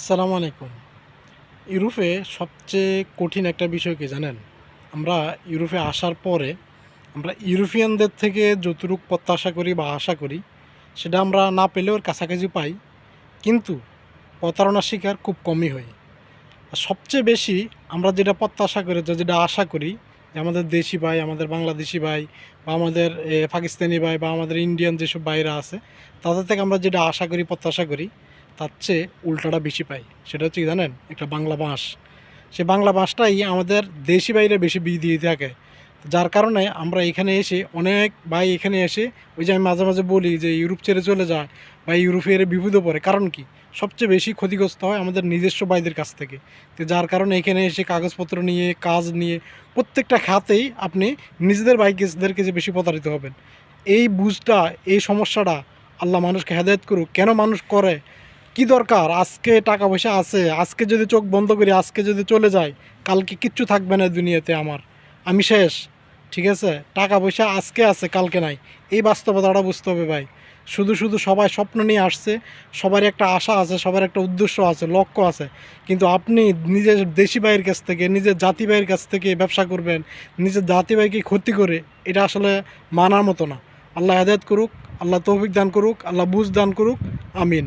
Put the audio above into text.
আসসালামু আলাইকুম। ইউরোপে সবচেয়ে কঠিন একটা বিষয় কি জানেন? আমরা ইউরোপে আসার পরে আমরা ইউরোপিয়ানদের থেকে যতটুকু প্রত্যাশা করি বা আশা করি, সেটা আমরা না পেলেও কাছাকাছি পাই। কিন্তু প্রতারণার শিকার খুব কমই হয় আর সবচেয়ে বেশি আমরা যেটা প্রত্যাশা করি যেটা আশা করি যে আমাদের দেশি ভাই, আমাদের বাংলাদেশি ভাই বা আমাদের পাকিস্তানি ভাই বা আমাদের ইন্ডিয়ান যেসব ভাইরা আছে, তাদের থেকে আমরা যেটা আশা করি, প্রত্যাশা করি তার চেয়ে উল্টাটা বেশি পাই। সেটা হচ্ছে কি জানেন? একটা বাংলা বাঁশ। সে বাংলা বাঁশটাই আমাদের দেশি বাইরে বেশি বিয়ে দিয়ে থাকে। যার কারণে আমরা এখানে এসে অনেক ভাই এখানে এসে, ওই যে আমি মাঝে মাঝে বলি যে ইউরোপ ছেড়ে চলে যায় বা ইউরোপে ইউরোপের বিপদে পড়ে। কারণ কি? সবচেয়ে বেশি ক্ষতিগ্রস্ত হয় আমাদের নিজস্ব ভাইদের কাছ থেকে। তো যার কারণে এখানে এসে কাগজপত্র নিয়ে, কাজ নিয়ে প্রত্যেকটা খাতেই আপনি নিজেদের বাইকদেরকে যে বেশি প্রতারিত হবেন। এই বুঝটা, এই সমস্যাটা আল্লাহ মানুষকে হেদায়ত করুক। কেন মানুষ করে? কি দরকার? আজকে টাকা পয়সা আছে, আজকে যদি চোখ বন্ধ করি, আজকে যদি চলে যাই, কালকে কিচ্ছু থাকবে না দুনিয়াতে আমার। আমি শেষ, ঠিক আছে? টাকা পয়সা আজকে আছে, কালকে নাই। এই বাস্তবতাটা বুঝতে হবে ভাই। শুধু শুধু সবাই স্বপ্ন নিয়ে আসছে, সবার একটা আশা আছে, সবার একটা উদ্দেশ্য আছে, লক্ষ্য আছে। কিন্তু আপনি নিজের দেশি ভাইয়ের কাছ থেকে, নিজের জাতি ভাইয়ের কাছ থেকে ব্যবসা করবেন, নিজের জাতি ভাইকে ক্ষতি করে, এটা আসলে মানার মতো না। আল্লাহ হেদায়ত করুক, আল্লাহ তৌফিক দান করুক, আল্লাহ বুঝ দান করুক, আমিন।